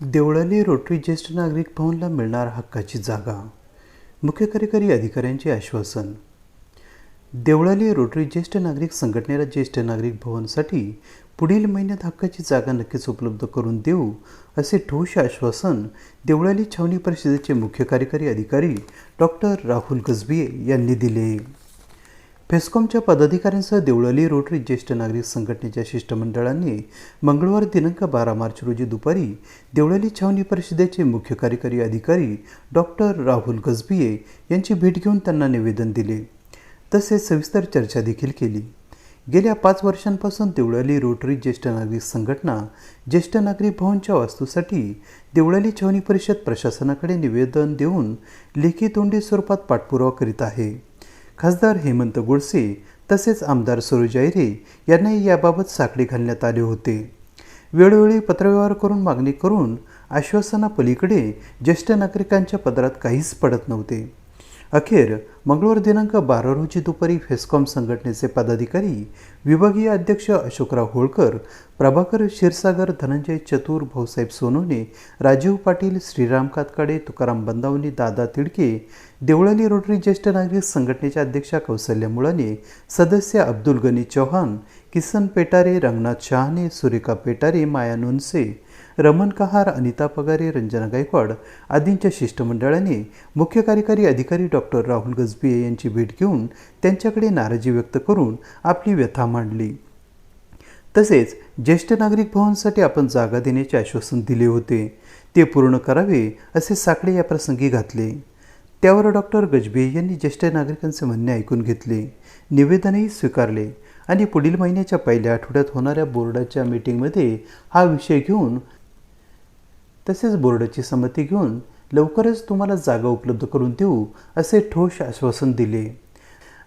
Deolali rotary ज्येष्ठ नागरिक भवनला मिळणार हक्काची जागा. मुख्य कार्यकारी अधिकाऱ्यांचे आश्वासन. देवळाली रोटरी ज्येष्ठ नागरिक संघटनेला ज्येष्ठ नागरिक भवनसाठी पुढील महिन्यात हक्काची जागा नक्कीच उपलब्ध करून देऊ असे ठोस आश्वासन देवळाली छावणी परिषदेचे मुख्य कार्यकारी अधिकारी डॉक्टर राहुल गजबिये यांनी दिले. फेस्कॉमच्या पदाधिकाऱ्यांसह देवळाली रोटरी ज्येष्ठ नागरिक संघटनेच्या शिष्टमंडळाने मंगळवार दिनांक बारा मार्च रोजी दुपारी देवळाली छावणी परिषदेचे मुख्य कार्यकारी अधिकारी डॉक्टर राहुल गजबिये यांची भेट घेऊन त्यांना निवेदन दिले. तसेच सविस्तर चर्चा देखील केली. गेल्या पाच वर्षांपासून देवळाली रोटरी ज्येष्ठ नागरिक संघटना ज्येष्ठ नागरिक भवनच्या वास्तूसाठी देवळाली छावणी परिषद प्रशासनाकडे निवेदन देऊन लेखी तोंडी स्वरूपात पाठपुरावा करीत आहे. खासदार हेमंत गोडसे तसेच आमदार सरोज आयरे यांनाही याबाबत साखळी घालण्यात आले होते. वेळोवेळी पत्रव्यवहार करून मागणी करून आश्वासनापलीकडे ज्येष्ठ नागरिकांच्या पदरात काहीच पडत नव्हते. अखेर मंगळवार दिनांक बारा रोजी दुपारी फेस्कॉम संघटनेचे पदाधिकारी विभागीय अध्यक्ष अशोकराव होळकर प्रभाकर क्षीरसागर धनंजय चतुर भाऊसाहेब सोनवणे राजीव पाटील श्रीराम कातकाडे तुकाराम बंदावनी दादा तिडके देवळाली रोटरी ज्येष्ठ नागरिक संघटनेच्या अध्यक्षा कौसल्या मुळाने सदस्य अब्दुल गनी चौहान किसन पेटारे रंगनाथ शहाणे सुरेखा पेटारे माया नुनसे रमण कहार अनिता पगारे रंजना गायकवाड आदींच्या शिष्टमंडळाने मुख्य कार्यकारी अधिकारी डॉक्टर राहुल गजबिये यांची भेट घेऊन त्यांच्याकडे नाराजी व्यक्त करून आपली व्यथा मांडली. तसेच ज्येष्ठ नागरिक भवनसाठी आपण जागा देण्याचे आश्वासन दिले होते. ते पूर्ण करावे असे साकडे या प्रसंगी घातले. त्यावर डॉक्टर गजबे यांनी ज्येष्ठ नागरिकांचे म्हणणे ऐकून घेतले. निवेदनही स्वीकारले आणि पुढील महिन्याच्या पहिल्या आठवड्यात होणाऱ्या बोर्डाच्या मीटिंगमध्ये हा विषय घेऊन तसेच बोर्डाची संमती घेऊन लवकरच तुम्हाला जागा उपलब्ध करून देऊ असे ठोस आश्वासन दिले.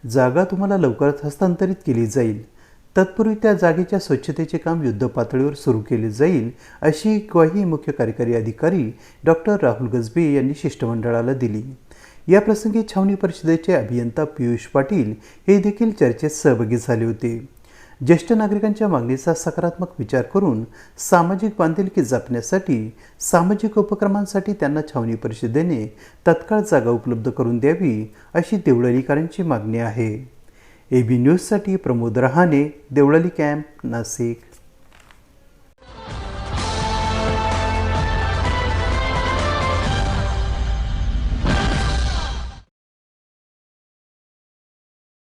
जागा तुम्हाला लवकरच हस्तांतरित केली जाईल. तत्पूर्वी त्या जागेच्या स्वच्छतेचे काम युद्धपातळीवर सुरू केले जाईल अशी ग्वाही मुख्य कार्यकारी अधिकारी डॉक्टर राहुल गजबे यांनी शिष्टमंडळाला दिली. या प्रसंगी छावणी परिषदेचे अभियंता पियुष पाटील हे देखील चर्चेत सहभागी झाले होते. ज्येष्ठ नागरिकांच्या मागणीचा सकारात्मक विचार करून सामाजिक बांधिलकी जपण्यासाठी सामाजिक उपक्रमांसाठी त्यांना छावणी परिषदेने तत्काळ जागा उपलब्ध करून द्यावी अशी देवळालीकरांची मागणी आहे. ए बी न्यूजसाठी प्रमोद रहाणे देवळाली कॅम्प नाशिक.